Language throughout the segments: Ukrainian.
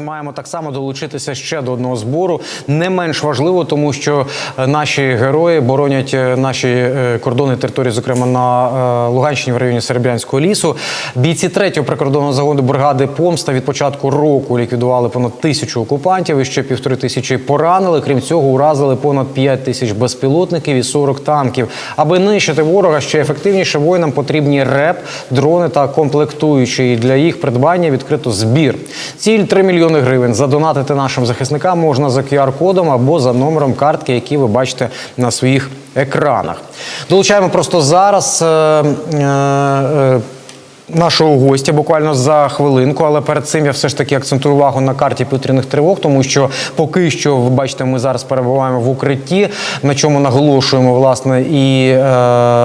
Маємо так само долучитися ще до одного збору. Не менш важливо, тому що е, наші герої боронять е, наші е, кордони території, зокрема на Луганщині в районі Серебрянського лісу. Бійці третього прикордонного загону бригади Помста від початку року ліквідували понад тисячу окупантів і ще півтори тисячі поранили. Крім цього, уразили понад 5 тисяч безпілотників і 40 танків. Аби нищити ворога ще ефективніше, воїнам потрібні РЕП, дрони та комплектуючі. І для їх придбання відкрито збір. Ціль 3 мільйони гривень. Задонатити нашим захисникам можна за QR-кодом або за номером картки, які ви бачите на своїх екранах. Долучаємо просто зараз. Е, е, Нашого гостя буквально за хвилинку, але перед цим я все ж таки акцентую увагу на карті повітряних тривог, тому що поки що, ви бачите, ми зараз перебуваємо в укритті, на чому наголошуємо власне і е,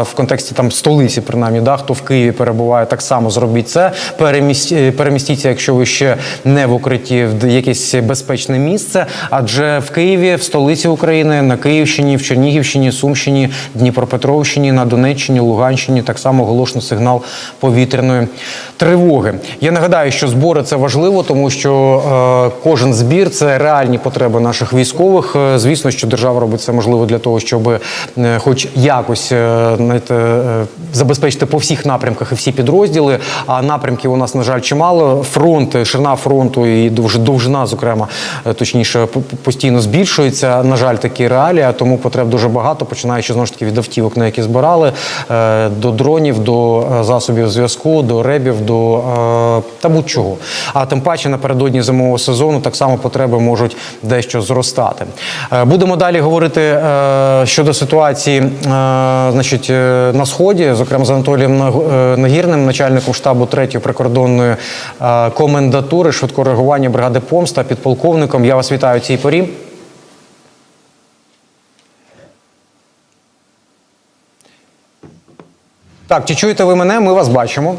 в контексті там столиці, принаймні, да, хто в Києві перебуває, так само зробіть це. Перемість, е, перемістіться, якщо ви ще не в укритті, в якесь безпечне місце. Адже в Києві, в столиці України, на Київщині, в Чернігівщині, Сумщині, Дніпропетровщині, на Донеччині, Луганщині так само оголошено сигнал повітряної тривоги. Я нагадаю, що збори це важливо, тому що е, кожен збір це реальні потреби наших військових. Е, Звісно, що держава робить це можливо для того, щоб е, хоч якось знаєте, забезпечити по всіх напрямках і всі підрозділи. А напрямків у нас на жаль чимало. Фронт, ширина фронту і довж- довжина, зокрема, точніше, постійно збільшується. На жаль, такі реалії, тому потреб дуже багато, починаючи знову ж таки від автівок, на які збирали, до дронів, до засобів зв'язку, до ребів, до е, та будь-чого. А тим паче напередодні зимового сезону так само потреби можуть дещо зростати. Е, Будемо далі говорити е, щодо ситуації, е, значить, е, на сході, зокрема з Анатолієм е, Нагірним, начальником штабу 3-ї прикордонної е, комендатури швидкого реагування бригади Помста, підполковником. Я вас вітаю цій порі. Так, чи чуєте ви мене? Ми вас бачимо.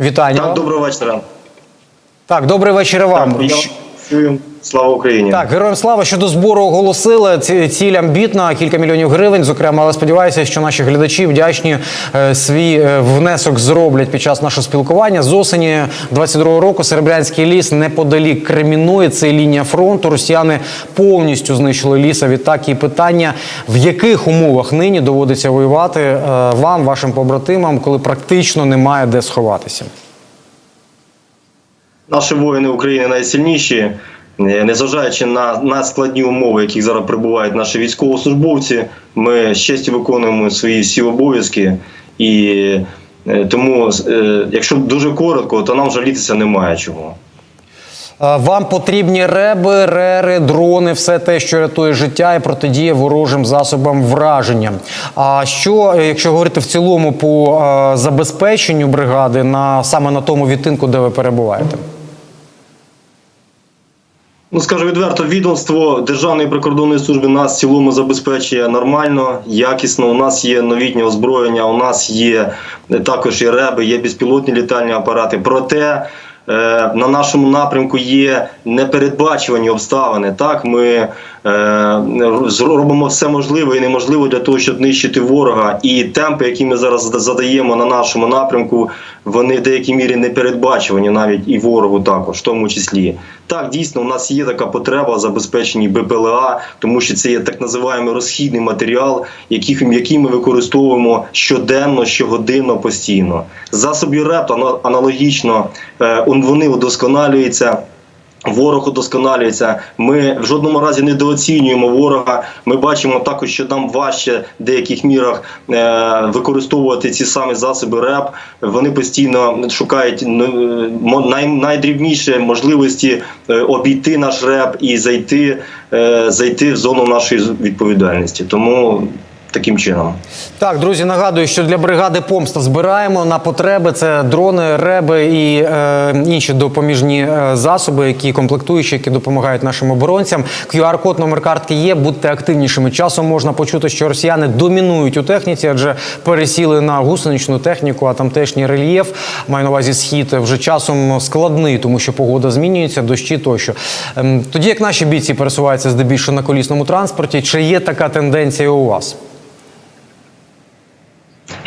Вітання. Так, доброго вечора. Так, добрий вечір вам. Так, я Слава Україні. Так, героям слава щодо збору оголосили. Ці- Ціль амбітна, кілька мільйонів гривень. Зокрема, але сподіваюся, що наші глядачі вдячні е, свій е, внесок зроблять під час нашого спілкування. З осені 22-го року Серебрянський ліс неподалік Креміної. Це лінія фронту. Росіяни повністю знищили ліс. А відтак і питання, в яких умовах нині доводиться воювати е, вам, вашим побратимам, коли практично немає де сховатися. Наші воїни України найсильніші, Е, незважаючи на надскладні умови, яких зараз перебувають наші військовослужбовці, ми з честю виконуємо свої всі обов'язки. І е, тому, е, якщо дуже коротко, то нам жалітися немає чого. Вам потрібні реби, рери, дрони, все те, що рятує життя і протидіє ворожим засобам враження. А що, якщо говорити в цілому по забезпеченню бригади на саме на тому відтинку, де ви перебуваєте? Ну, скажу відверто, відомство Державної прикордонної служби нас в цілому забезпечує нормально, якісно. У нас є новітнє озброєння, у нас є е, також і реби, є безпілотні літальні апарати. Проте е, на нашому напрямку є непередбачувані обставини. Так, ми е, зро- робимо все можливе і неможливе для того, щоб нищити ворога. І темпи, які ми зараз задаємо на нашому напрямку, вони в деякій мірі не передбачувані навіть і ворогу також, в тому числі. Так, дійсно, у нас є така потреба в забезпеченні БПЛА, тому що це є так називаємо розхідний матеріал, який, який ми використовуємо щоденно, щогодинно, постійно. Засоби РЕП аналогічно е, он- вони удосконалюються. Ворог удосконалюється. Ми в жодному разі недооцінюємо ворога. Ми бачимо також, що нам важче в деяких мірах е, використовувати ці самі засоби РЕП. Вони постійно шукають ну, е, найдрібніші можливості е, обійти наш РЕП і зайти, зайти в зону нашої відповідальності. Тому таким чином. Так, друзі, нагадую, що для бригади помста збираємо на потреби. Це дрони, реби і е, інші допоміжні е, засоби, які комплектуючі, які допомагають нашим оборонцям. QR-код номер картки є. Будьте активнішими. Часом можна почути, що росіяни домінують у техніці, адже пересіли на гусеничну техніку, а тамтешній рельєф маю на увазі схід вже часом складний, тому що погода змінюється, дощі тощо. Ем, тоді як наші бійці пересуваються здебільшого на колісному транспорті, чи є така тенденція у вас?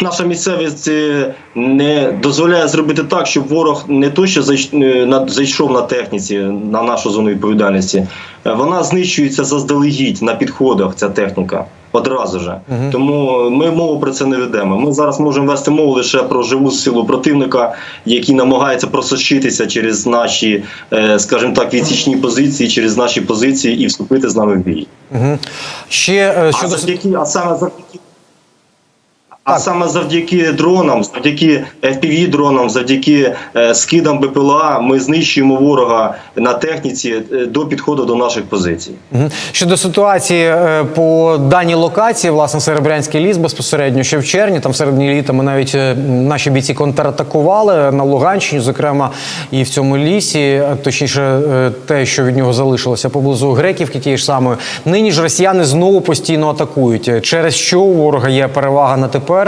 Наша місцевість е, не дозволяє зробити так, щоб ворог не то, що е, зайшов на техніці на нашу зону відповідальності, е, вона знищується заздалегідь на підходах. Ця техніка. Одразу же. Тому ми мову про це не ведемо. Ми зараз можемо вести мову лише про живу силу противника, який намагається просочитися через наші, скажімо так, відсічні позиції, через наші позиції і вступити з нами в бій. Угу. Ще е, А щодо завдяки, а саме завдяки. А саме завдяки дронам, завдяки fpv дронам, завдяки е, скидам БПЛА, ми знищуємо ворога на техніці е, до підходу до наших позицій. Щодо ситуації е, по даній локації, власне, Серебрянський ліс безпосередньо ще в червні, там в середині літа ми навіть наші бійці контратакували на Луганщині, зокрема, і в цьому лісі, точніше, те, що від нього залишилося поблизу Греківки, тієї ж самої. Нині ж росіяни знову постійно атакують. Через що у ворога є перевага на тепер?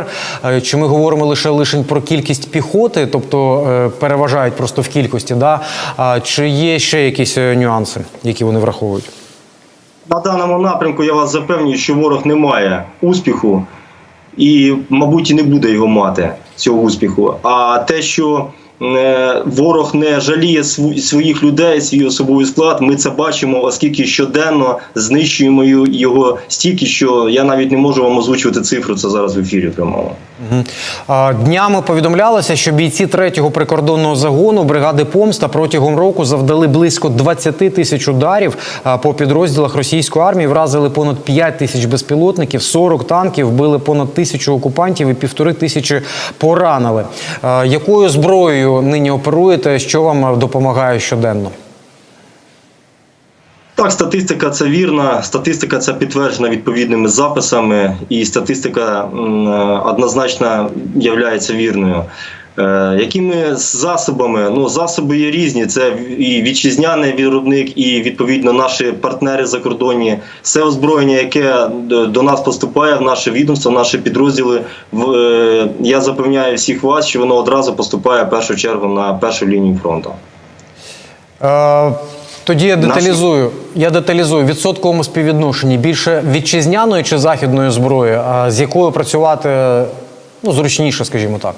Е, Чи ми говоримо лише лише про кількість піхоти, тобто е, переважають просто в кількості, да? Чи є ще якісь е, нюанси, які вони враховують? На даному напрямку я вас запевнюю, що ворог не має успіху і, мабуть, і не буде його мати цього успіху. А те, що ворог не жаліє своїх людей, свій особовий склад, ми це бачимо, оскільки щоденно знищуємо його стільки, що я навіть не можу вам озвучувати цифру. Це зараз в ефірі прямого. Днями повідомлялося, що бійці третього прикордонного загону бригади Помста протягом року завдали близько 20 тисяч ударів по підрозділах російської армії, вразили понад 5 тисяч безпілотників, 40 танків, вбили понад тисячу окупантів і півтори тисячі поранили. Якою зброєю нині оперуєте? Що вам допомагає щоденно? Так, статистика це вірна, статистика це підтверджена відповідними записами, і статистика е, однозначно є вірною. Е, Якими засобами? Ну, засоби є різні. Це і вітчизняний виробник, і відповідно наші партнери закордонні. Все озброєння, яке до- нас поступає в наше відомство, в наші підрозділи. В- е, Я запевняю всіх вас, що воно одразу поступає в першу чергу на першу лінію фронту. Е, Тоді я деталізую. Я деталізую відсотковому співвідношенні більше вітчизняної чи західної зброї, з якою працювати ну, зручніше, скажімо так.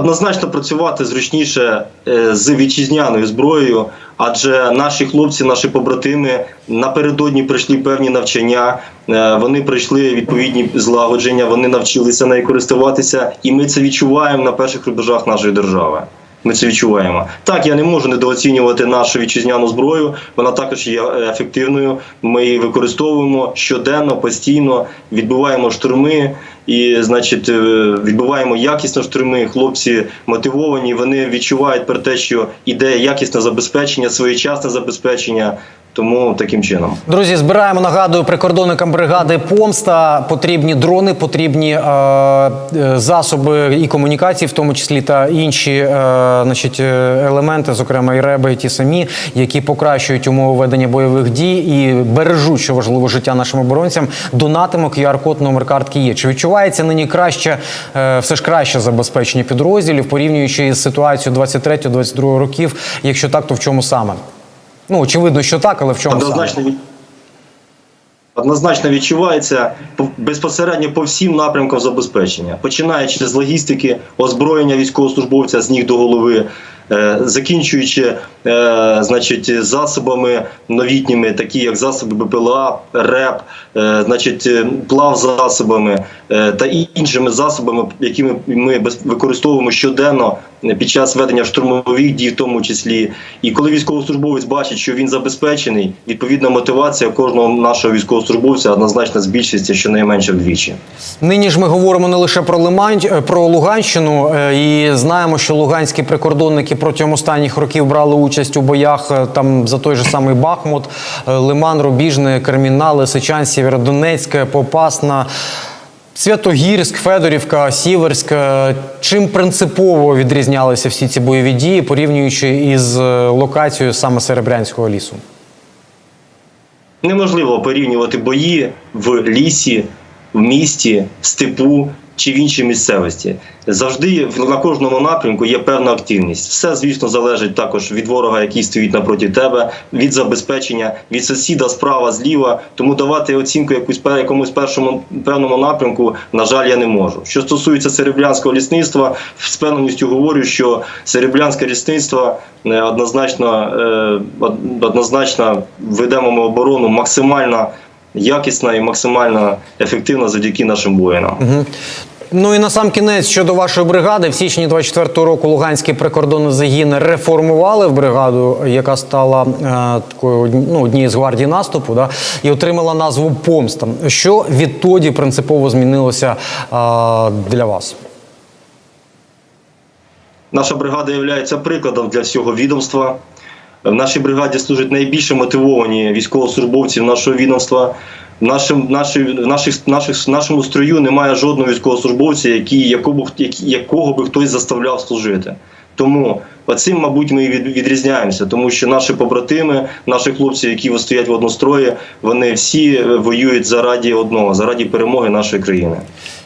Однозначно працювати зручніше е, з вітчизняною зброєю, адже наші хлопці, наші побратими напередодні пройшли певні навчання. е, Вони пройшли відповідні злагодження, вони навчилися нею користуватися, і ми це відчуваємо на перших рубежах нашої держави. Ми це відчуваємо. Так, я не можу недооцінювати нашу вітчизняну зброю. Вона також є е, ефективною. Ми її використовуємо щоденно, постійно, відбуваємо штурми і, значить, е, відбуваємо якісно штурми. Хлопці мотивовані. Вони відчувають про те, що іде якісне забезпечення, своєчасне забезпечення. Тому таким чином. Друзі, збираємо, нагадую, прикордонникам бригади Помста потрібні дрони, потрібні е, е, засоби і комунікації, в тому числі та інші е, значить, е, елементи, зокрема і реби, і ті самі, які покращують умови ведення бойових дій і бережуть, що важливо, життя нашим оборонцям. Донатимо QR-код номер картки є. Чи відчувається нині краще, е, все ж краще забезпечення підрозділів, порівнюючи з ситуацією 23-22 років? Якщо так, то в чому саме? Ну, очевидно, що так, але в чому? Однозначно саме? Однозначно відчувається по- безпосередньо по всім напрямкам забезпечення, починаючи з логістики, озброєння військовослужбовця з ніг до голови, закінчуючи е, значить, засобами новітніми, такі як засоби БПЛА, РЕП, е, значить, е, плав засобами е, та іншими засобами, які ми, використовуємо щоденно під час ведення штурмових дій, в тому числі. І коли військовослужбовець бачить, що він забезпечений, відповідна мотивація кожного нашого військовослужбовця однозначно збільшується щонайменше вдвічі. Нині ж ми говоримо не лише про Лимань, е, про Луганщину, е, і знаємо, що луганські прикордонники протягом останніх років брали участь у боях е, там за той же самий Бахмут, е, Лиман, Рубіжне, Керміна, Лисичань, Сєвєродонецьк, Попасна. Святогірськ, Федорівка, Сіверськ. Е, Чим принципово відрізнялися всі ці бойові дії, порівнюючи із локацією саме Серебрянського лісу? Неможливо порівнювати бої в лісі в місті, в степу чи в іншій місцевості. Завжди на кожному напрямку є певна активність. Все, звісно, залежить також від ворога, який стоїть напроти тебе, від забезпечення, від сусіда справа, зліва. Тому давати оцінку якусь якомусь першому певному напрямку, на жаль, я не можу. Що стосується серебрянського лісництва, з певністю говорю, що серебрянське лісництво е, однозначно, е, однозначно ведемо ми оборону максимально якісна і максимально ефективна завдяки нашим воїнам. Ну і на сам кінець щодо вашої бригади, в січні 24-го року Луганський прикордонний загін реформували в бригаду, яка стала е, такою ну, однією з гвардій наступу, да, і отримала назву Помста. Що відтоді принципово змінилося е, для вас? Наша бригада є прикладом для всього відомства. В нашій бригаді служать найбільше мотивовані військовослужбовці нашого відомства. В нашим, наших, наших, нашому строю немає жодного військовослужбовця, який, якого, якого би хтось заставляв служити. Тому оцим, мабуть, ми від, відрізняємося, тому що наші побратими, наші хлопці, які стоять в однострої, вони всі е, воюють заради одного, заради перемоги нашої країни.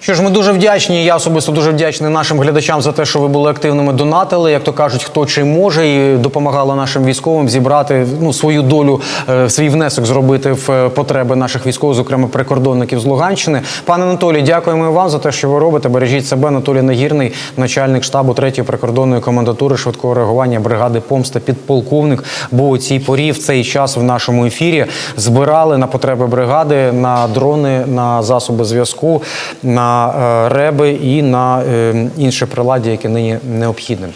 Що ж, ми дуже вдячні. Я особисто дуже вдячний нашим глядачам за те, що ви були активними, донатили, як то кажуть, хто чи може, і допомагали нашим військовим зібрати ну свою долю, е, свій внесок зробити в е, потреби наших військових, зокрема прикордонників з Луганщини. Пане Анатолій, дякуємо вам за те, що ви робите. Бережіть себе. Анатолій Нагірний, начальник штабу 3-ї прикордонної комендатури швидкого реагування бригади Помста, підполковник. Бо у цій порі в цей час в нашому ефірі збирали на потреби бригади на дрони, на засоби зв'язку, на е, реби і на інше інші приладдя, яке нині необхідні.